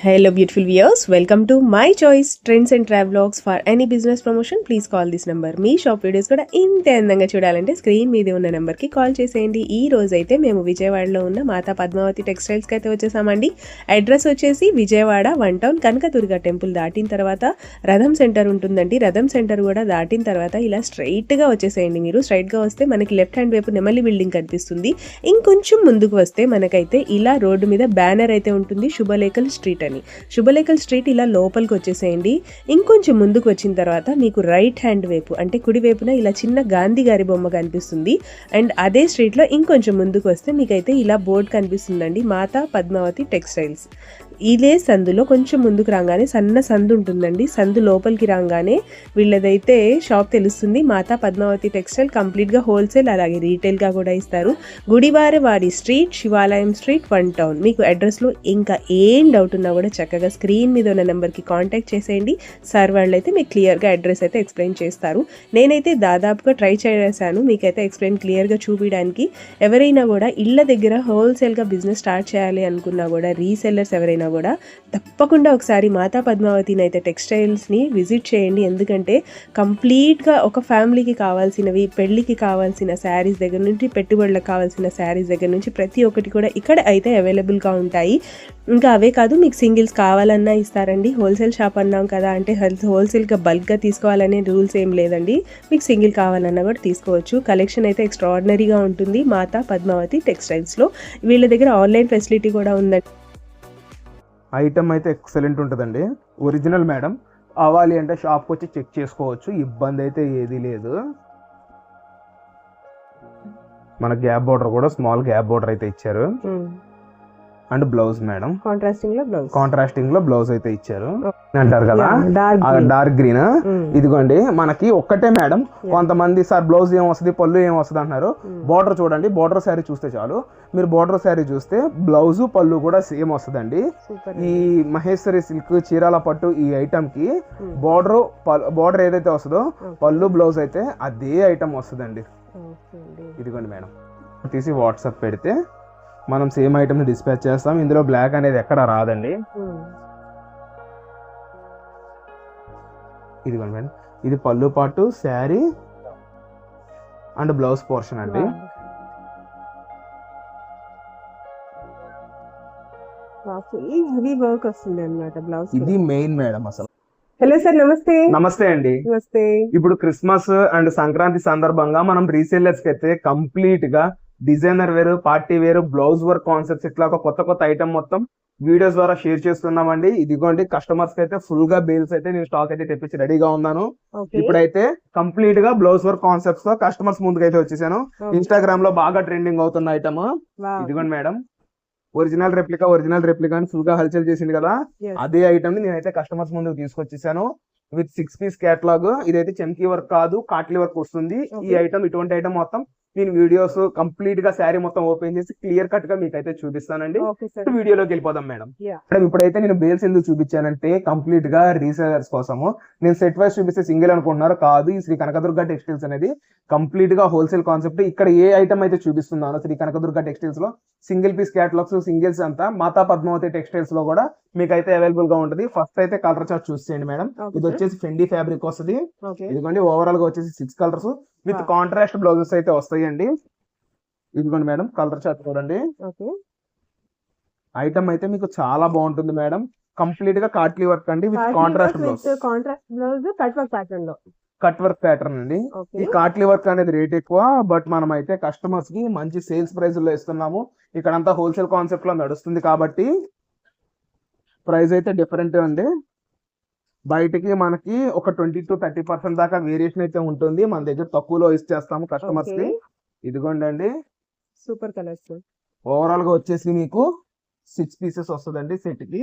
Hello beautiful viewers welcome to my choice trends and travelogues for any business promotion please call this number me shop videos కూడా ఇంత అందంగా చూడాలంటే screen మీద ఉన్న నెంబర్కి call చేసేయండి. ఈ రోజు అయితే మేము విజయవాడలో ఉన్న మాతా పద్మావతి టెక్స్టైల్స్కి అయితే వచ్చేసామండి. అడ్రస్ వచ్చేసి Vijayawada one town Kanakadurga temple దాటిన తర్వాత రథం సెంటర్ ఉంటుందండి. రథం సెంటర్ కూడా దాటిన తర్వాత ఇలా స్ట్రైట్గా వచ్చేసేయండి మీరు. స్ట్రైట్గా వస్తే మనకి లెఫ్ట్ హ్యాండ్ వైపు నెమలి బిల్డింగ్ కనిపిస్తుంది. ఇంకొంచెం ముందుకు వస్తే మనకైతే ఇలా రోడ్డు మీద బ్యానర్ అయితే ఉంటుంది. శుభలేఖల్ స్ట్రీట్ అని. శుభలేఖల్ స్ట్రీట్ ఇలా లోపలికి వచ్చేసేయండి. ఇంకొంచెం ముందుకు వచ్చిన తర్వాత మీకు రైట్ హ్యాండ్ వైపు అంటే కుడి వైపున ఇలా చిన్న గాంధీ గారి బొమ్మ కనిపిస్తుంది. అండ్ అదే స్ట్రీట్లో ఇంకొంచెం ముందుకు వస్తే మీకైతే ఇలా బోర్డు కనిపిస్తుందండి మాతా పద్మావతి టెక్స్టైల్స్. ఇదే సందులో కొంచెం ముందుకు రాగానే సన్న సందు ఉంటుందండి. సందు లోపలికి రాగానే వీళ్ళదైతే షాప్ తెలుస్తుంది. మాతా పద్మావతి టెక్స్టైల్ కంప్లీట్గా హోల్సేల్ అలాగే రీటైల్గా కూడా ఇస్తారు. Gudivaravadi street Shivalayam street one town. మీకు అడ్రస్లో ఇంకా ఏం డౌట్ ఉన్నా కూడా చక్కగా స్క్రీన్ మీద ఉన్న నెంబర్కి కాంటాక్ట్ చేసేయండి. సార్ వాళ్ళు అయితే మీకు క్లియర్గా అడ్రస్ అయితే ఎక్స్ప్లెయిన్ చేస్తారు. నేనైతే దాదాపుగా ట్రై చేశాను. మీకైతే ఎక్స్ప్లెయిన్ క్లియర్గా చూపించడానికి ఎవరైనా కూడా ఇళ్ళ దగ్గర హోల్సేల్గా బిజినెస్ స్టార్ట్ చేయాలి అనుకున్నా కూడా రీసెల్లర్స్ ఎవరైనా కూడా తప్పకుండా ఒకసారి మాతా పద్మావతిని అయితే టెక్స్టైల్స్ని విజిట్ చేయండి. ఎందుకంటే కంప్లీట్గా ఒక ఫ్యామిలీకి కావాల్సినవి పెళ్ళికి కావాల్సిన శారీస్ దగ్గర నుంచి పెట్టుబడులకు కావాల్సిన శారీస్ దగ్గర నుంచి ప్రతి ఒక్కటి కూడా ఇక్కడ అయితే అవైలబుల్గా ఉంటాయి. ఇంకా అవే కాదు మీకు సింగిల్స్ కావాలన్నా ఇస్తారండి. హోల్సేల్ షాప్ అన్నాం కదా అంటే హోల్సేల్గా బల్క్గా తీసుకోవాలనే రూల్స్ ఏం లేదండి. మీకు సింగిల్ కావాలన్నా కూడా తీసుకోవచ్చు. కలెక్షన్ అయితే ఎక్స్ట్రాడినరీగా ఉంటుంది మాతా పద్మావతి టెక్స్టైల్స్లో. వీళ్ళ దగ్గర ఆన్లైన్ ఫెసిలిటీ కూడా ఉందండి. ఐటమ్ అయితే ఎక్సలెంట్ ఉంటుందండి. Original madam. అవ్వాలి అంటే షాప్కి వచ్చి చెక్ చేసుకోవచ్చు. ఇబ్బంది అయితే ఏది లేదు. మన గ్యాప్ బోర్డర్ కూడా స్మాల్ గ్యాప్ బోర్డర్ అయితే ఇచ్చారు. And blouse madam. కాంట్రాస్టింగ్లో బ్లౌజ్. కాంట్రాస్టింగ్లో బ్లౌజ్ అయితే ఇచ్చారు. అంటారు కదా? డార్క్ గ్రీన్ ఇదిగోండి మనకి ఒక్కటే మేడం. కొంతమంది సార్ బ్లౌజ్ ఏం వస్తుంది? పళ్ళు ఏం వస్తుంది? అంటున్నారు. బోర్డర్ చూడండి. బోర్డర్ శారీ చూస్తే చాలు. మీరు బోర్డర్ శారీ చూస్తే బ్లౌజ్ పళ్ళు కూడా సేమ్ వస్తుందండి. ఈ మహేశ్వరి సిల్క్ చీరాల పట్టు ఈ ఐటమ్కి బోర్డర్ బోర్డర్ ఏదైతే వస్తుందో పళ్ళు బ్లౌజ్ అయితే అదే ఐటమ్ వస్తుందండి. ఇదిగోండి మేడం. తీసి వాట్సాప్ పెడితే మనం సేమ్ ఐటమ్ డిస్పాచ్ చేస్తాం. ఇందులో బ్లాక్ అనేది ఎక్కడ రాదండి. ఇదిగోండి మేడం ఇది పళ్ళు పాటు శారీ అండ్ బ్లౌజ్ పోర్షన్ అండి. హెవీ వర్క్ వస్తుంది అన్నమాట బ్లౌజ్ ఇది మెయిన్ మేడం అసలు. హలో సార్ నమస్తే. నమస్తే అండి. నమస్తే. ఇప్పుడు క్రిస్మస్ అండ్ సంక్రాంతి సందర్భంగా మనం రీసేలర్స్కి అయితే కంప్లీట్గా డిజైనర్ వేరు పార్టీ వేరు బ్లౌజ్ వర్క్ కాన్సెప్ట్స్ ఇట్లా ఒక కొత్త కొత్త ఐటమ్ మొత్తం వీడియోస్ ద్వారా షేర్ చేస్తున్నామండి. ఇదిగోండి కస్టమర్స్కి అయితే ఫుల్గా బేల్స్ అయితే నేను స్టాక్ అయితే తెప్పించి రెడీగా ఉన్నాను. ఇప్పుడైతే కంప్లీట్గా బ్లౌజ్ వర్క్ కాన్సెప్ట్స్తో కస్టమర్స్ ముందుకైతే వచ్చేసాను. ఇన్స్టాగ్రామ్లో బాగా ట్రెండింగ్ అవుతున్న ఐటమ్ ఇదిగోండి madam. Original replica original replica అని ఫుల్గా హల్చల్ చేసింది కదా. అదే ఐటమ్ని నేనైతే కస్టమర్స్ ముందుకు తీసుకొచ్చేసాను. విత్ సిక్స్ పీస్ క్యాటలాగ్ ఇదైతే చెంకీ వర్క్ కాదు కాట్లీ వర్క్ వస్తుంది. ఈ. ఐటమ్ ఇటువంటి ఐటమ్ మొత్తం నేను వీడియోస్ కంప్లీట్గా శారీ మొత్తం ఓపెన్ చేసి క్లియర్ కట్గా మీకైతే చూపిస్తానండి. ఓకే సార్ వీడియోలోకి వెళ్ళిపోదాం మేడం. మేడం ఇప్పుడైతే నేను బేల్స్ ఎందుకు చూపించానంటే కంప్లీట్గా రీసేలర్స్ కోసము. నేను సెట్ వైస్ చూపిస్తే సింగిల్ అనుకుంటున్నారు కాదు ఈ శ్రీ కనకదుర్గ టెక్స్టైల్స్ అనేది. కంప్లీట్గా హోల్సేల్ కాన్సెప్ట్ ఇక్కడ ఏ ఐటమ్ అయితే చూపిస్తున్నానో శ్రీ కనకదుర్గ టెక్స్టైల్స్లో సింగిల్ పీస్ క్యాటలాగ్స్ సింగిల్స్ అంతా మాతా పద్మావతి టెక్స్టైల్స్లో కూడా మీకు అయితే అవైలబుల్గా ఉంటుంది. ఫస్ట్ అయితే కలర్ చార్ట్ చూసేయండి మేడం Okay, ఇది. వచ్చేసి ఫెండీ ఫ్యాబ్రిక్ వస్తుంది. ఇదిగోండి ఓవరాల్గా వచ్చేసి six colours with. Contrast blouses అయితే వస్తాయండి ఇదిగోండి మేడం కలర్ చార్ట్ చూడండి. ఓకే. ఐటమ్ అయితే మీకు చాలా బాగుంటుంది మేడం. కంప్లీట్గా కాట్లీ వర్క్ అండి with contrast blouse contrast blouse cut work ప్యాటర్న్లో. కట్ వర్క్ ప్యాటర్న్ అండి. ఈ కాట్లీ వర్క్ అనేది రేట్ ఎక్కువ బట్ మనం అయితే కస్టమర్స్కి మంచి సేల్స్ ప్రైస్లో ఇస్తున్నాము. ఇక్కడంతా హోల్సేల్ కాన్సెప్ట్లో నడుస్తుంది కాబట్టి ప్రైస్ అయితే డిఫరెంట్ అండి. బయటికి మనకి ఒక ట్వంటీ టు థర్టీ పర్సెంట్ దాకా వేరియేషన్ అయితే ఉంటుంది. మన దగ్గర తక్కువలో ఇచ్చేస్తాము కస్టమర్స్కి. ఇదిగోండి అండి సూపర్ కలర్స్ ఓవరాల్గా వచ్చేసి మీకు సిక్స్ పీసెస్ వస్తుందండి సెట్కి.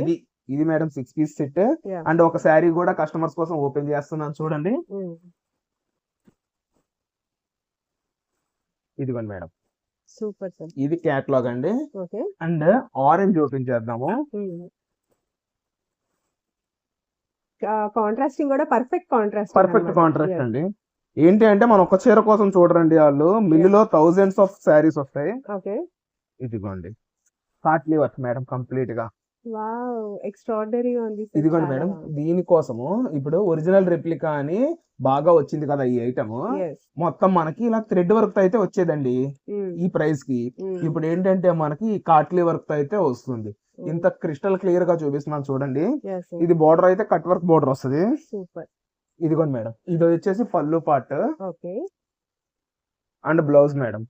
ఇది ఇది madam six piece set. And ఒక శారీ కూడా కస్టమర్స్ కోసం ఓపెన్ చేస్తున్నాను చూడండి. ఇదిగోండి మేడం. Super sir. ఇది క్యాట్లాగ్ అండి. అండ్ ఆరెంజ్ ఓపెన్ చేద్దాము. కాంట్రాస్టింగ్ కూడా పర్ఫెక్ట్ కాంట్రాస్ట్ పర్ఫెక్ట్ కాంట్రాస్ట్ అండి. ఏంటి అంటే మనం ఒక చీర కోసం చూడరండి వాళ్ళు. మిల్లులో థౌజండ్స్ ఆఫ్ శారీస్ వస్తాయి. ఓకే ఇదిగోండి. కాట్లీ వర్క్ మేడం కంప్లీట్గా. ఎక్స్ట్రాడినరీగా ఉంది ఇదిగోండి మేడం. దీనికోసము ఇప్పుడు ఒరిజినల్ రెప్లికా అని బాగా వచ్చింది కదా ఈ ఐటమ్. మొత్తం మనకి ఇలా థ్రెడ్ వర్క్తో అయితే వచ్చేదండి. Mm, ఈ ప్రైస్కి mm, ఇప్పుడు ఏంటంటే మనకి కాట్లీ వర్క్తో అయితే వస్తుంది. Mm. ఇంత క్రిస్టల్ క్లియర్గా చూపిస్తున్నాను చూడండి. ఇది బోర్డర్ అయితే కట్ వర్క్ బోర్డర్ వస్తుంది. Super. ఇదిగోండి మేడం ఇది వచ్చేసి పళ్ళు part Okay. And blouse madam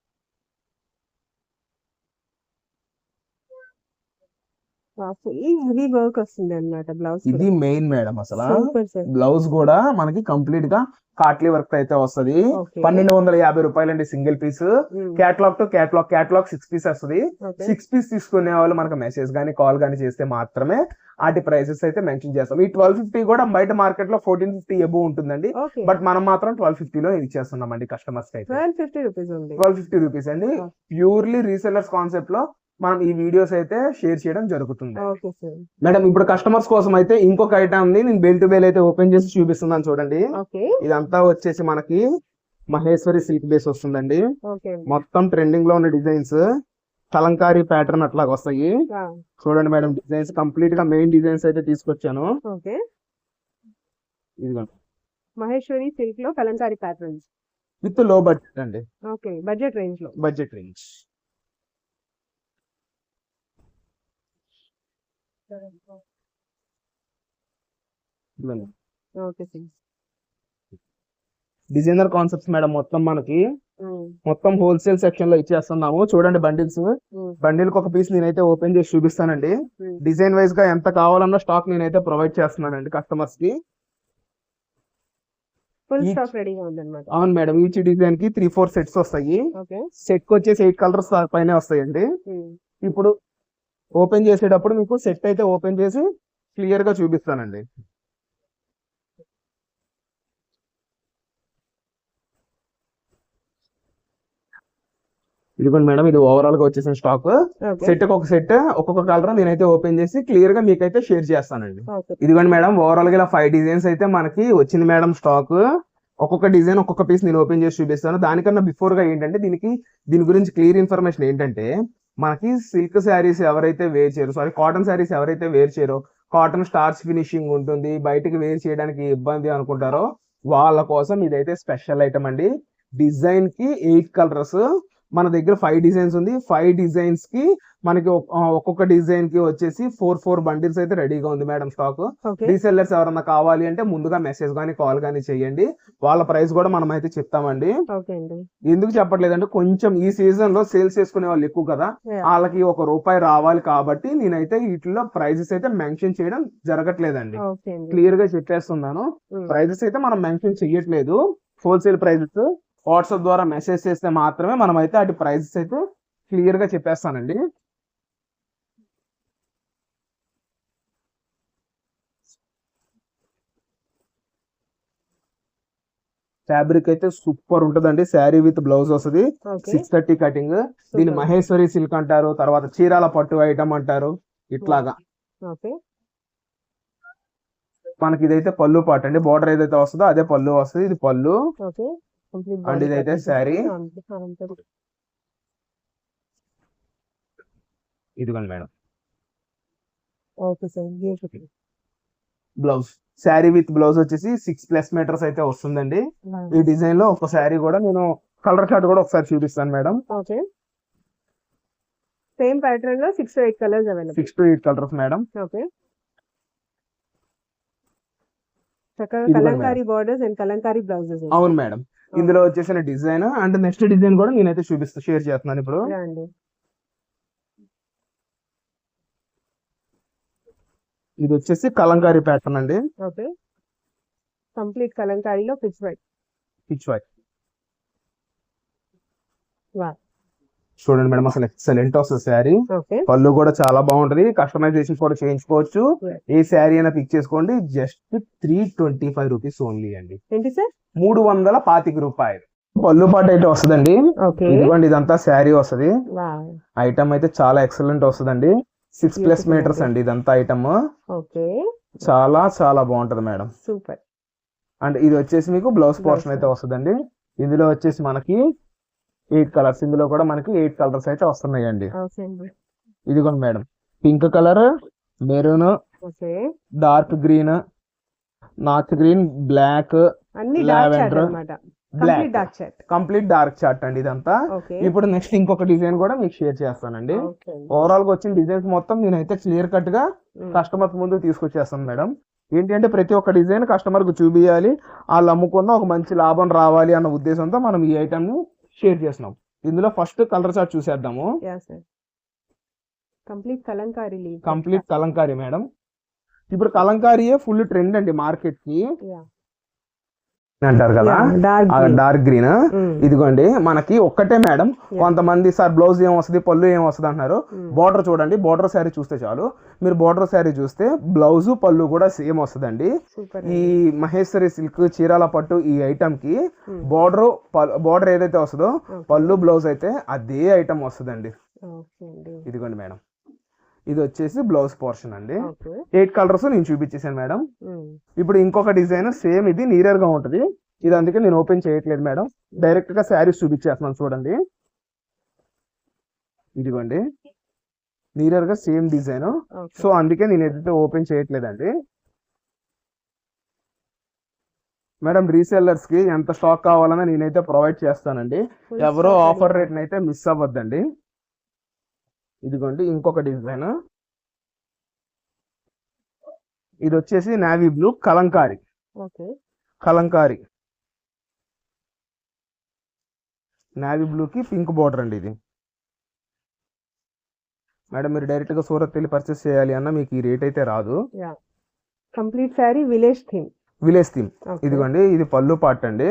full heavy work వస్తుంది అన్నమాట బ్లౌజ్ ఇది మెయిన్ మేడం అసలు. బ్లౌజ్ కూడా మనకి కంప్లీట్గా కాట్లీ వర్క్ అయితే వస్తది. పన్నెండు వందల యాభై రూపాయలు అండి single piece catalogue to catalogue catalogue six piece వస్తుంది. సిక్స్ పీస్ తీసుకునే వాళ్ళు మనకు మెసేజ్ గానీ కాల్ గానీ చేస్తే మాత్రమే వాటి ప్రైసెస్ అయితే మెన్షన్ చేస్తాం. ఈ ట్వెల్వ్ ఫిఫ్టీ కూడా బయట మార్కెట్లో ఫోర్టీన్ ఫిఫ్టీ ఎబో ఉంటుందండి. బట్ మనం మాత్రం ట్వెల్వ్ ఫిఫ్టీలో ఇచ్చేస్తున్నాం అండి కస్టమర్స్కి అయితే. ట్వెల్వ్ ఫిఫ్టీ రూపీస్ ఫిఫ్టీ అండి. ప్యూర్లీ రీసెల్లర్స్ కాన్సెప్ట్లో మనం ఈ వీడియోస్ అయితే షేర్ చేయడం జరుగుతుంది. మేడం ఇప్పుడు కస్టమర్స్ కోసం అయితే ఇంకొక ఐటమ్ని నేను బెల్ టు బెల్ అయితే ఓపెన్ చేసి చూపిస్తున్నాను చూడండి. ఇదంతా వచ్చేసి మనకి మహేశ్వరి సిల్క్ బేస్ వస్తుందండి. మొత్తం ట్రెండింగ్లో ఉన్న డిజైన్స్ కలంకారీ ప్యాటర్న్ అట్లాగా వస్తాయి. చూడండి మేడం డిజైన్స్ కంప్లీట్గా మెయిన్ డిజైన్స్ అయితే తీసుకొచ్చాను. మహేశ్వరి సిల్క్లో కలంకారీ ప్యాటర్న్స్ విత్లో బడ్జెట్ అండి. ఓకే బడ్జెట్ రేంజ్లో. Budget range okay designer concepts madam మొత్తం మనకి మొత్తం హోల్సేల్ సెక్షన్లో ఇచ్చేస్తున్నాము. చూడండి బండిల్స్. బండిల్ ఒక పీస్ నేనైతే ఓపెన్ చేసి చూపిస్తానండి. డిజైన్ వైజ్గా ఎంత కావాలన్న స్టాక్ నేనైతే ప్రొవైడ్ చేస్తున్నానండి కస్టమర్స్కి అవును మేడం ఈచ్ డిజైన్కి త్రీ ఫోర్ సెట్స్ వస్తాయి. సెట్కి వచ్చేసి ఎయిట్ కలర్స్ పైన వస్తాయండి. ఇప్పుడు ఓపెన్ చేసేటప్పుడు మీకు సెట్ అయితే ఓపెన్ చేసి క్లియర్గా చూపిస్తానండి. ఇదిగోండి మేడం ఇది ఓవరాల్గా వచ్చేసిన స్టాక్ సెట్ ఒక సెట్ ఒక్కొక్క కలర్ నేనైతే ఓపెన్ చేసి క్లియర్గా మీకైతే షేర్ చేస్తానండి. ఇదిగోండి మేడం ఓవరాల్గా ఇలా ఫైవ్ డిజైన్స్ అయితే మనకి వచ్చింది మేడం స్టాక్ ఒక్కొక్క డిజైన్ ఒక్కొక్క పీస్ నేను ఓపెన్ చేసి చూపిస్తాను. దానికన్నా బిఫోర్గా ఏంటంటే దీనికి దీని గురించి క్లియర్ ఇన్ఫర్మేషన్ ఏంటంటే మనకి సిల్క్ శారీస్ ఎవరైతే వేర్ చేయరు సారీ కాటన్ శారీస్ ఎవరైతే వేర్ చేయరో కాటన్ స్టార్చ్ ఫినిషింగ్ ఉంటుంది బయటకి వేర్ చేయడానికి ఇబ్బంది అనుకుంటారో వాళ్ళ కోసం ఇదైతే స్పెషల్ ఐటమ్ అండి. డిజైన్కి ఎయిట్ కలర్స్ మన దగ్గర ఫైవ్ డిజైన్స్ ఉంది. ఫైవ్ డిజైన్స్కి మనకి ఒక్కొక్క డిజైన్కి వచ్చేసి ఫోర్ ఫోర్ బండిల్స్ అయితే రెడీగా ఉంది మేడం స్టాక్ రీసెల్లర్స్ ఎవరన్నా కావాలి అంటే ముందుగా మెసేజ్ కానీ కాల్ కానీ చేయండి. వాళ్ళ ప్రైస్ కూడా మనం అయితే చెప్తామండి. ఎందుకు చెప్పట్లేదంటే కొంచెం ఈ సీజన్లో సేల్స్ చేసుకునే వాళ్ళు ఎక్కువ కదా. వాళ్ళకి ఒక రూపాయి రావాలి కాబట్టి నేనైతే వీటిలో ప్రైజెస్ అయితే మెన్షన్ చేయడం జరగట్లేదండి. క్లియర్గా చెప్పేస్తున్నాను. ప్రైజెస్ అయితే మనం మెన్షన్ చెయ్యట్లేదు హోల్సేల్ ప్రైజెస్ వాట్సాప్ ద్వారా మెసేజ్ చేస్తే మాత్రమే మనం అయితే అటు ప్రైజెస్ అయితే క్లియర్గా చెప్పేస్తానండి. ఫ్యాబ్రిక్ అయితే సూపర్ ఉంటుందండి. శారీ విత్ బ్లౌజ్ వస్తుంది. Six thirty cutting. దీని. మహేశ్వరి సిల్క్ అంటారు. తర్వాత చీరాల పట్టు ఐటమ్ అంటారు. ఇట్లాగా. మనకి ఇదైతే పళ్ళు పాట అండి బార్డర్ ఏదైతే వస్తుందో అదే పళ్ళు వస్తుంది. ఇది పళ్ళు. అండ్ ఇదైతే శారీ ఇదిగోండి madam. Okay sir blouse sari with blouse వచ్చేసి సిక్స్ ప్లస్ మీటర్స్ అయితే వస్తుందండి. ఈ డిజైన్లో ఒక శారీ కూడా నేను కలర్ చార్ట్ కూడా ఒకసారి చూపిస్తాను మేడం. ఓకే. సేమ్ ప్యాటర్న్లో six to eight colours available six to eight colours madam. Okay. చక్కగా Kalamkari borders and Kalamkari blouses అవును మేడం. ఇందులో వచ్చేసిన డిజైన్ అండ్ నెక్స్ట్ డిజైన్ కూడా నేనైతే చూపిస్తా షేర్ చేస్తున్నాను ఇప్పుడు. ఇది వచ్చేసి కలంకారీ ప్యాటర్న్ అండి. ఓకే. కంప్లీట్ కలంకారీలో పిచ్ వైట్ పిచ్ వైట్ వా చూడండి మేడం అసలు ఎక్సలెంట్ వస్తుంది శారీ. పళ్ళు కూడా చాలా బాగుంటది. కస్టమైజేషన్ కూడా చేయించుకోవచ్చు. ఏ శారీ అయినా పిక్ చేసుకోండి. Just three twenty five rupees only అండి మూడు వందల పాతిక రూపాయలు. పళ్ళు పాటు అయితే వస్తుందండి. ఇదిగోండి ఇదంతా శారీ వస్తది. ఐటమ్ అయితే చాలా ఎక్సలెంట్ వస్తుందండి. సిక్స్ ప్లస్ మీటర్స్ అండి. ఇదంతా ఐటమ్ ఓకే. చాలా చాలా బాగుంటది మేడం. సూపర్ అండ్ ఇది వచ్చేసి మీకు బ్లౌజ్ పోర్షన్. అయితే వస్తుందండి. ఇందులో వచ్చేసి మనకి ఎయిట్ కలర్స్ ఇందులో కూడా మనకి ఎయిట్ కలర్స్ అయితే వస్తున్నాయండి. ఇదిగోండి madam. Pink colour maroon dark green notch green black black. Complete dark chart అండి ఇదంతా. ఇప్పుడు నెక్స్ట్ ఇంకొక డిజైన్ కూడా మీకు షేర్ చేస్తానండి. ఓవరాల్గా వచ్చిన డిజైన్స్ మొత్తం నేనైతే క్లియర్ కట్గా కస్టమర్స్ ముందు తీసుకొచ్చేస్తాను మేడం. ఏంటంటే ప్రతి ఒక్క డిజైన్ కస్టమర్కు చూపించాలి వాళ్ళు అమ్ముకున్న ఒక మంచి లాభం రావాలి అన్న ఉద్దేశంతో మనం ఈ ఐటమ్ షేర్ చేస్తున్నాం ఇందులో ఫస్ట్ కలర్ చార్ట్ చూసేద్దాము. Complete Kalamkari complete Kalamkari madam ఇప్పుడు కలంకారీయే ఫుల్ ట్రెండ్ అండి మార్కెట్కి అంటారు కదా? డార్క్ గ్రీన్ ఇదిగోండి మనకి ఒక్కటే మేడం. కొంతమంది సార్ బ్లౌజ్ ఏం వస్తుంది? పళ్ళు ఏం వస్తుంది? అంటున్నారు. బోర్డర్ చూడండి. బోర్డర్ శారీ చూస్తే చాలు. మీరు బోర్డర్ శారీ చూస్తే బ్లౌజ్ పళ్ళు కూడా సేమ్ వస్తుందండి. ఈ మహేశ్వరి సిల్క్ చీరాల పట్టు ఈ ఐటమ్కి బోర్డర్ బోర్డర్ ఏదైతే వస్తుందో పళ్ళు బ్లౌజ్ అయితే అదే ఐటమ్ వస్తుందండి. ఇదిగోండి మేడం. ఇది వచ్చేసి బ్లౌజ్ పోర్షన్ అండి. ఎయిట్ కలర్స్ నేను చూపించేసాను మేడం. ఇప్పుడు ఇంకొక డిజైన్ సేమ్ ఇది నీరర్గా ఉంటది. ఇది అందుకే నేను ఓపెన్ చేయట్లేదు మేడం. డైరెక్ట్గా శారీస్ చూపించేస్తున్నాను చూడండి. ఇదిగోండి. నీరర్గా సేమ్ డిజైన్ సో అందుకే నేను ఏదైతే ఓపెన్ చేయట్లేదండి. మేడం రీసెల్లర్స్కి ఎంత స్టాక్ కావాలన్నా నేనైతే ప్రొవైడ్ చేస్తానండి. ఎవరో ఆఫర్ రేట్ అయితే మిస్ అవ్వద్దండి. ఇదిగోండి ఇంకొక డిజైన్. ఇది వచ్చేసి navy blue Kalamkari. Kalamkari. Navy blue కి పింక్ బార్డర్ అండి ఇది. మేడం మీరు డైరెక్ట్గా సూరత్ వెళ్ళి పర్చేస్ చేయాలి అన్న మీకు ఈ రేట్ అయితే రాదు. Complete sari village theme. Village theme. ఇదిగోండి ఇది పళ్ళు పార్ట్ అండి.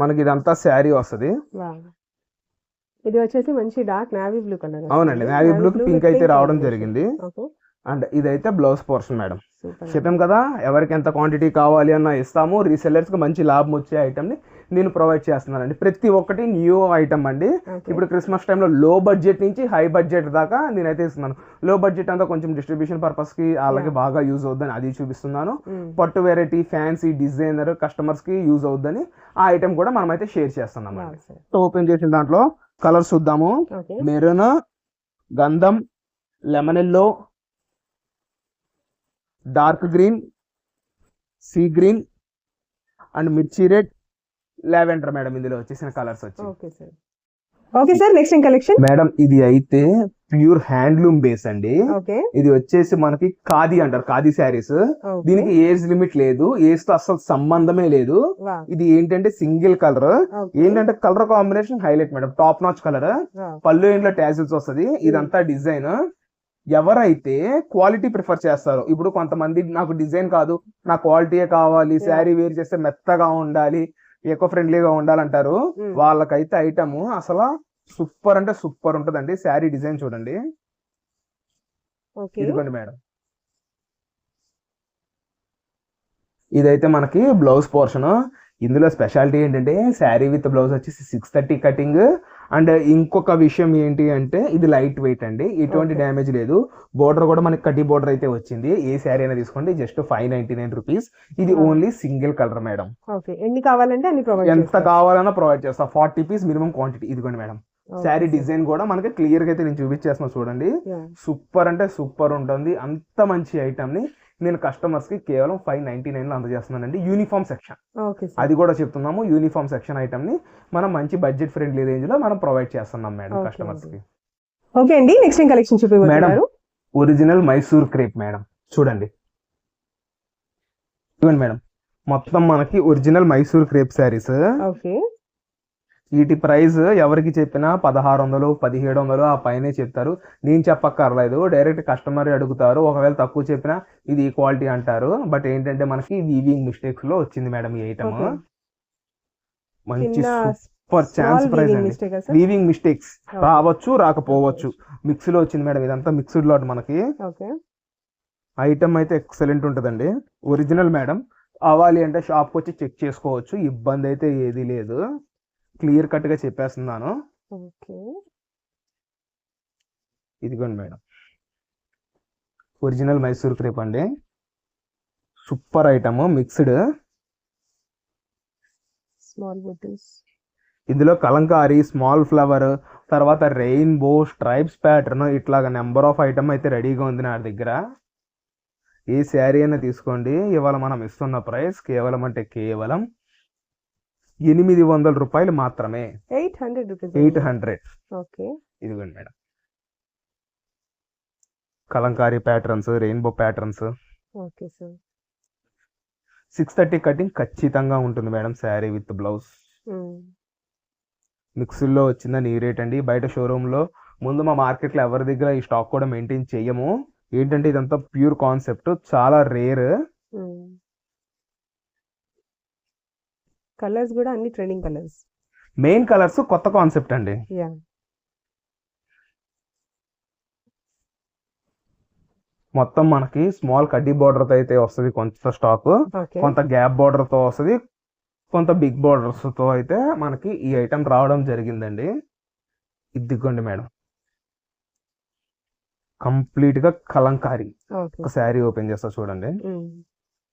మనకి ఇదంతా శారీ వస్తది. ఇది వచ్చేసి మంచి డార్క్ నావీ బ్లూ కలర్. అవునండి నావీ బ్లూ పింక్ అయితే రావడం జరిగింది. అండ్ ఇదైతే బ్లౌజ్ పోర్షన్ మేడం. చెప్పాం కదా ఎవరికి ఎంత క్వాంటిటీ కావాలి అన్న ఇస్తాము. రీసెల్లర్స్కి మంచి లాభం వచ్చే ఐటమ్ని నేను ప్రొవైడ్ చేస్తున్నానండి. ప్రతి ఒక్కటి న్యూ ఐటమ్ అండి. ఇప్పుడు క్రిస్మస్ టైంలో లో బడ్జెట్ నుంచి హై బడ్జెట్ దాకా నేనైతే ఇస్తున్నాను. లో బడ్జెట్ అంతా కొంచెం డిస్ట్రిబ్యూషన్ పర్పస్కి వాళ్ళకి బాగా యూజ్ అవుద్దని అది చూపిస్తున్నాను. పట్టు వెరైటీ ఫ్యాన్సీ డిజైనర్ కస్టమర్స్కి యూజ్ అవుద్దని ఆ ఐటమ్ కూడా మనం అయితే షేర్ చేస్తున్నాం ఓపెన్ చేసిన దాంట్లో కలర్స్ చూద్దాము. మెరూన్ గంధం lemon yellow dark green sea green and మిర్చి రెడ్ లావెండర్ మేడం ఇందులో వచ్చేసిన కలర్స్ వచ్చి. Okay sir. Okay sir next collection. Madam ఇది అయితే ప్యూర్ హ్యాండ్లూమ్ బేస్ అండి. ఇది వచ్చేసి మనకి ఖాదీ అంటారు ఖాదీ శారీస్. దీనికి ఏజ్ లిమిట్ లేదు ఏజ్తో అసలు సంబంధమే లేదు. ఇది ఏంటంటే సింగిల్ కలర్. ఏంటంటే colour combination highlight madam top notch colour. Pallu ఇంట్లో ట్యాజిల్స్ వస్తది ఇదంతా డిజైన్. ఎవరైతే క్వాలిటీ ప్రిఫర్ చేస్తారో ఇప్పుడు కొంతమంది నాకు డిజైన్ కాదు నా క్వాలిటీయే కావాలి శారీ వేర్ చేస్తే మెత్తగా ఉండాలి ఎకో ఫ్రెండ్లీగా ఉండాలంటారు. వాళ్ళకైతే ఐటమ్ అసలు సూపర్ అంటే సూపర్ ఉంటదండి. శారీ డిజైన్ చూడండి. ఇదిగోండి మేడం. ఇదైతే మనకి బ్లౌజ్ పోర్షన్. ఇందులో స్పెషాలిటీ ఏంటంటే శారీ విత్ బ్లౌజ్ వచ్చేసి సిక్స్ థర్టీ కటింగ్ అండ్ ఇంకొక విషయం ఏంటి అంటే ఇది లైట్ వెయిట్ అండి. ఎటువంటి. డ్యామేజ్ లేదు. బోర్డర్ కూడా మనకి కటి బోర్డర్ అయితే వచ్చింది. ఏ శారీ అయినా తీసుకోండి. Just five ninety nine rupees ఇది. Only single colour madam. Okay. ఎన్ని కావాలంటే అన్ని ఎంత కావాలన్నా ప్రొవైడ్ చేస్తా. ఫార్టీ పీస్ మినిమం క్వాంటిటీ ఇదిగోండి మేడం. శారీ డిజైన్ కూడా మనకి క్లియర్గా అయితే నేను చూపించేస్తున్నా చూడండి. సూపర్ అంటే సూపర్ ఉంటుంది. అంత మంచి ఐటమ్ని నేను కస్టమర్స్కి కేవలం ఫైవ్ నైన్టీ నైన్లో అందజేస్తున్నానండి. యూనిఫామ్ సెక్షన్ అది కూడా చెప్తున్నాము. యూనిఫామ్ సెక్షన్ ఐటమ్ని మనం మంచి బడ్జెట్ ఫ్రెండ్లీ రేంజ్లో మనం ప్రొవైడ్ చేస్తున్నాం మేడం కస్టమర్స్కి. ఓకే అండి నెక్స్ట్ కలెక్షన్ చూపించారు ఒరిజినల్ మైసూర్ క్రేప్ మేడం. చూడండి. ఇవ్వండి మేడం. మొత్తం మనకి original Mysore crepe saris okay. వీటి ప్రైస్ ఎవరికి చెప్పినా పదహారు వందలు పదిహేడు వందలు ఆ పైనే చెప్తారు. నేను చెప్పక్కర్లేదు. డైరెక్ట్ కస్టమర్ అడుగుతారు. ఒకవేళ తక్కువ చెప్పినా ఇది ఈ క్వాలిటీ అంటారు. బట్ ఏంటంటే మనకి వీవింగ్ మిస్టేక్స్లో వచ్చింది మేడం ఈ ఐటమ్. మంచి సూపర్ ఛాన్స్ ప్రైస్ అండి. వీవింగ్ మిస్టేక్స్ రావచ్చు రాకపోవచ్చు. మిక్స్లో వచ్చింది మేడం ఇదంతా మిక్స్డ్ లాట్ మనకి. ఐటమ్ అయితే ఎక్సలెంట్ ఉంటుందండి. Original madam. అవ్వాలి అంటే షాప్కి వచ్చి చెక్ చేసుకోవచ్చు. ఇబ్బంది అయితే ఏది లేదు. క్లియర్ కట్గా చెప్పేస్తున్నాను. ఓకే. ఇదిగోండి మేడం. ఒరిజినల్ మైసూర్ క్రేప్ అండి. Super item mixed. Small butis ఇందులో కలంకారీ స్మాల్ ఫ్లవర్ తర్వాత రెయిన్బో స్ట్రైప్స్ ప్యాటర్న్ ఇట్లాగా నెంబర్ ఆఫ్ ఐటమ్ అయితే రెడీగా ఉంది నా దగ్గర. ఏ శారీ అయినా తీసుకోండి. ఇవాళ మనం ఇస్తున్న ప్రైస్ కేవలం అంటే కేవలం ఎనిమిది వందల రూపాయలు మాత్రమే. Eight hundred rupees. Eight hundred. Okay. ఇదిగోండి madam. Kalamkari patterns rainbow patterns. Okay sir. Six thirty cutting ఖచ్చితంగా ఉంటుంది మేడం శారీ విత్ బ్లౌజ్. మిక్స్లో వచ్చిందని ఈ రేట్ అండి. బయట షోరూంలో ముందు మా మార్కెట్లో ఎవరి దగ్గర ఈ స్టాక్ కూడా మెయింటైన్ చేయము. ఏంటంటే ఇదంతా ప్యూర్ కాన్సెప్ట్ చాలా రేర్. కలర్స్ కూడా అన్ని ట్రెండింగ్ కలర్స్. మెయిన్ కలర్స్ కొత్త కాన్సెప్ట్ అండి. యా. మొత్తం మనకి స్మాల్ కడ్డీ border తో అయితే వస్తుంది కొంత స్టాక్ కొంత గ్యాప్ border తో వస్తుంది. కొంత బిగ్ బోర్డర్స్తో అయితే మనకి ఈ ఐటమ్ రావడం జరిగిందండి. ఇదిగోండి మేడం. కంప్లీట్గా కలంకారీ. ఒక శారీ ఓపెన్ చేస్తా చూడండి.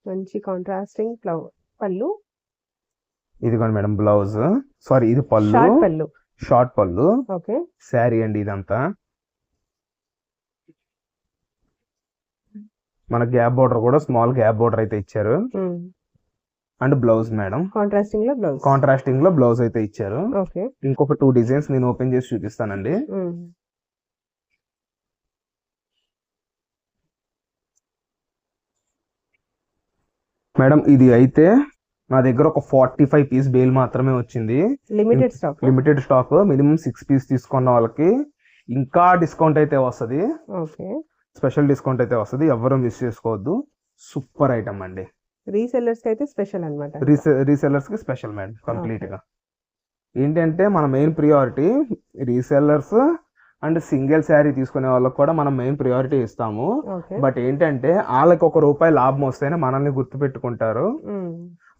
మంచి కాంట్రాస్టింగ్ పళ్ళు. ఇదిగోండి మేడం బ్లౌజ్. సారీ ఇది పళ్ళు. షార్ట్ పళ్ళు. షార్ట్ పళ్ళు. ఓకే. శారీ అండి ఇదంతా. మన గ్యాప్ బోర్డర్ కూడా స్మాల్ గ్యాప్ బోర్డర్ అయితే ఇచ్చారు. And blouse madam. కాంట్రాస్టింగ్లో బ్లౌజ్. కాంట్రాస్టింగ్లో బ్లౌజ్ అయితే ఇచ్చారు. ఇంకొక టూ డిజైన్స్ నేను ఓపెన్ చేసి చూపిస్తానండి. మేడం ఇది అయితే నా దగ్గర ఒక ఫార్టీ ఫైవ్ పీస్ బేల్ మాత్రమే వచ్చింది. Limited stock limited stock minimum six piece తీసుకున్న వాళ్ళకి ఇంకా డిస్కౌంట్ అయితే వస్తుంది. స్పెషల్ డిస్కౌంట్ అయితే వస్తుంది. ఎవరు మిస్ చేసుకోవద్దు. సూపర్ ఐటమ్ అండి. రీసెల్లర్స్ అయితే స్పెషల్ అనమాట రీసె రీసెల్లర్స్కి స్పెషల్ మేడం కంప్లీట్గా. ఏంటంటే మన main priority resellers and single sari తీసుకునే వాళ్ళకి కూడా మనం మెయిన్ ప్రియారిటీ ఇస్తాము. బట్ ఏంటంటే వాళ్ళకి ఒక రూపాయి లాభం వస్తేనే మనల్ని గుర్తుపెట్టుకుంటారు.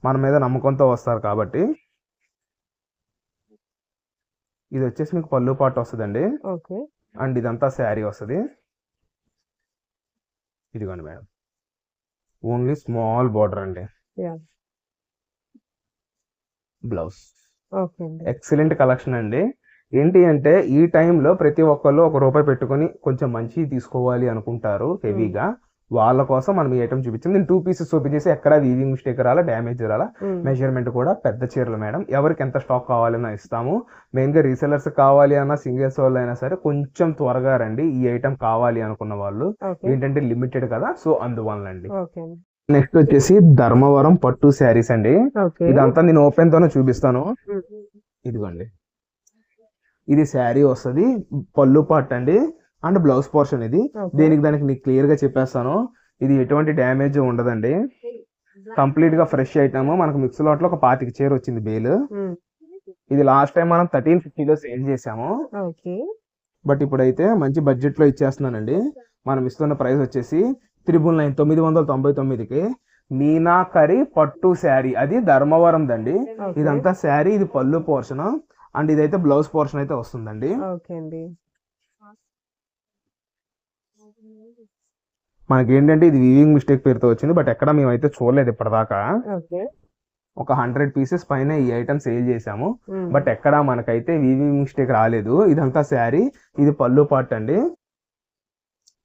మన మీద నమ్మకంతో వస్తారు కాబట్టి. ఇది వచ్చేసి మీకు పళ్ళు పాటు వస్తుందండి. ఓకే. అండ్ ఇదంతా శారీ వస్తుంది. ఇదిగోండి మేడం. ఓన్లీ స్మాల్ బార్డర్ అండి. బ్లౌజ్. ఎక్సలెంట్ కలెక్షన్ అండి. ఏంటి అంటే ఈ టైంలో ప్రతి ఒక్కళ్ళు ఒక రూపాయి పెట్టుకొని కొంచెం మంచి తీసుకోవాలి అనుకుంటారు హెవీగా. వాళ్ళ కోసం మనం ఈ ఐటమ్ చూపించింది నేను టూ పీసెస్ ఓపెన్ చేసి ఎక్కడ వీవింగ్ మిస్టేక్ రాలా డ్యామేజ్ రాలా. మెజర్మెంట్ కూడా పెద్ద చీరలు మేడం. ఎవరికి ఎంత స్టాక్ కావాలన్నా ఇస్తాము. మెయిన్గా రీసెలర్స్ కావాలి అన్న సింగిల్స్ వాళ్ళు అయినా సరే కొంచెం త్వరగా రండి. ఈ ఐటమ్ కావాలి అనుకున్న వాళ్ళు. ఏంటంటే లిమిటెడ్ కదా సో అందువల్ల అండి నెక్స్ట్ వచ్చేసి ధర్మవరం పట్టు శారీస్ అండి. ఇదంతా నేను ఓపెన్ తోనే చూపిస్తాను. ఇదిగోండి. ఇది శారీ వస్తుంది. పళ్ళు పార్ట్ అండి అండ్ బ్లౌజ్ పోర్షన్ ఇది. దేనికి దానికి నీకు క్లియర్గా చెప్పేస్తాను. ఇది ఎటువంటి డ్యామేజ్ ఉండదండి. కంప్లీట్గా ఫ్రెష్ ఐటమ్. మనకు మిక్స్ లాట్లో ఒక పాతిక చీర వచ్చింది బేల్. ఇది లాస్ట్ టైం మనం థర్టీన్ ఫిఫ్టీలో సేల్ చేసాము బట్ ఇప్పుడైతే మంచి బడ్జెట్లో ఇచ్చేస్తున్నానండి. మనం ఇస్తున్న ప్రైస్ వచ్చేసి త్రిబుల్ నైన్ తొమ్మిది వందల తొంభై తొమ్మిదికి మీనాకరి పట్టు శారీ. అది ధర్మవరం దండి ఇదంతా శారీ ఇది పళ్ళు పోర్షన్. అండ్ ఇదైతే బ్లౌజ్ పోర్షన్ అయితే వస్తుందండి ఓకే అండి మనకి ఏంటంటే ఇది వీవింగ్ మిస్టేక్ పేరుతో వచ్చింది బట్ ఎక్కడ మేమైతే చూడలేదు ఇప్పటిదాకా. ఒక హండ్రెడ్ పీసెస్ పైన ఈ ఐటమ్ సేల్ చేసాము బట్ ఎక్కడ మనకైతే వీవింగ్ మిస్టేక్ రాలేదు ఇదంతా శారీ ఇది పళ్ళు పార్ట్ అండి.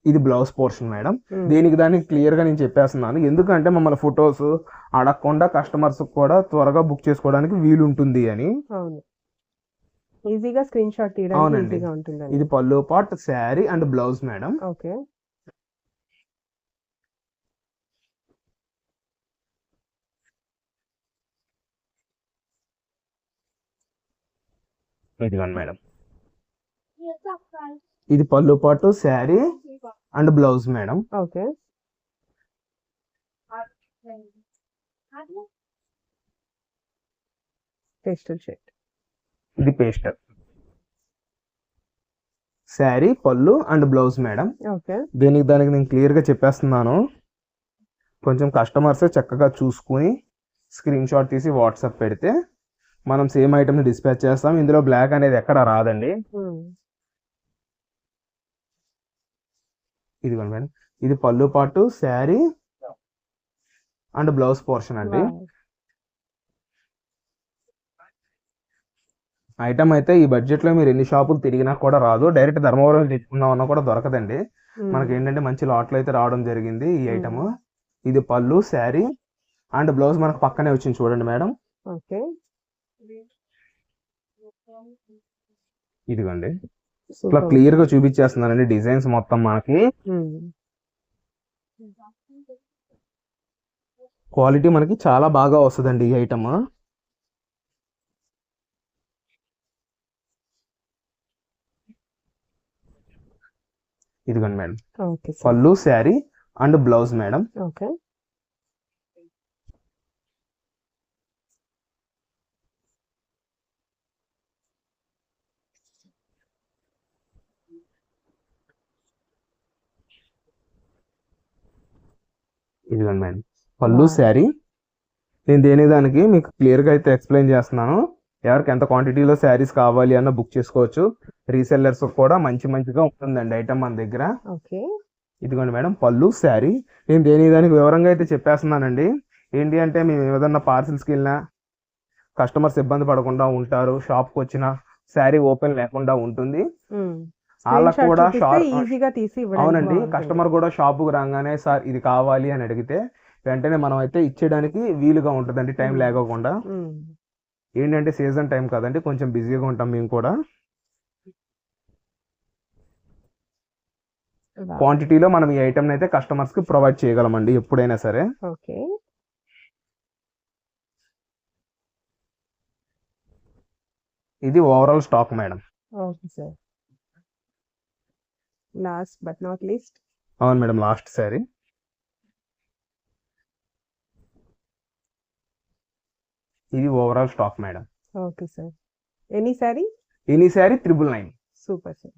ఇది బ్లౌజ్ పోర్షన్ మేడం దీనికి దానికి క్లియర్గా నేను చెప్పేస్తున్నాను. ఎందుకంటే మమ్మల్ని ఫొటోస్ అడగకుండా కస్టమర్స్ కూడా త్వరగా బుక్ చేసుకోవడానికి వీలుంటుంది అని. అవును. ఈజీగా స్క్రీన్ షాట్ తీయడానికి అవునండి. ఇది pallu part sari and blouse madam okay. ఇదిగోండి మేడం. ఇది పళ్ళు పాటు sari and blouse madam. Okay. Pastel shade ఇది paste. Sari pallu and blouse madam. Okay. దీనికి దానికి నేను క్లియర్గా చెప్పేస్తున్నాను. కొంచెం కస్టమర్స్ చక్కగా చూసుకుని స్క్రీన్ షాట్ తీసి వాట్సాప్ పెడితే మనం సేమ్ ఐటమ్ డిస్పాచ్ చేస్తాం. ఇందులో బ్లాక్ అనేది ఎక్కడ రాదండి. ఇదిగోండి మేడం. ఇది పళ్ళు పాటు శారీ అండ్ బ్లౌజ్ పోర్షన్ అండి. ఐటమ్ అయితే ఈ బడ్జెట్లో మీరు ఎన్ని షాపులు తిరిగినా కూడా రాదు. డైరెక్ట్ ధర్మవరం తెచ్చుకుందామన్నా కూడా దొరకదండి. మనకి ఏంటంటే మంచి లాట్లు అయితే రావడం జరిగింది ఈ ఐటమ్ ఇది పళ్ళు శారీ అండ్ బ్లౌజ్ మనకు పక్కనే వచ్చింది చూడండి మేడం. ఓకే ఇదిగోండి. ఇట్లా క్లియర్గా చూపించేస్తున్నానండి డిజైన్స్ మొత్తం మనకి. క్వాలిటీ మనకి చాలా బాగా వస్తుందండి ఈ ఐటమ్. ఇదిగోండి madam. Pallu sari and blouse madam. Okay. ఇదిగోండి మేడం. పళ్ళు. శారీ. నేను దేని దానికి మీకు క్లియర్గా అయితే ఎక్స్ప్లెయిన్ చేస్తున్నాను. ఎవరికి ఎంత క్వాంటిటీలో శారీస్ కావాలి అన్న బుక్ చేసుకోవచ్చు. రీసెల్లర్స్ కూడా మంచి మంచిగా ఉంటుందండి ఐటమ్ మన దగ్గర. ఓకే. ఇదిగోండి మేడం పళ్ళు శారీ. నేను దేని దానికి వివరంగా అయితే చెప్పేస్తున్నానండి. ఏంటి అంటే మేము ఏదన్నా పార్సిల్స్కి వెళ్ళినా కస్టమర్స్ ఇబ్బంది పడకుండా ఉంటారు షాప్కి వచ్చిన శారీ ఓపెన్ లేకుండా ఉంటుంది. వాళ్ళకు కూడా ఈజీగా తీసి అవునండి. కస్టమర్ కూడా షాపుకి రాగానే సార్ ఇది కావాలి అని అడిగితే వెంటనే మనం అయితే ఇచ్చేయడానికి వీలుగా ఉంటుందండి టైం. లేకోకుండా. ఏంటంటే సీజన్ టైం కదండి కొంచెం బిజీగా ఉంటాం మేము కూడా. క్వాంటిటీలో మనం ఈ ఐటమ్ అయితే కస్టమర్స్కి ప్రొవైడ్ చేయగలమండి ఎప్పుడైనా సరే ఓకే ఇది overall stock madam okay sir last but not least అవును మేడం లాస్ట్ సారీ ఇది overall stock madam. Okay sir any sari any sari triple nine super sir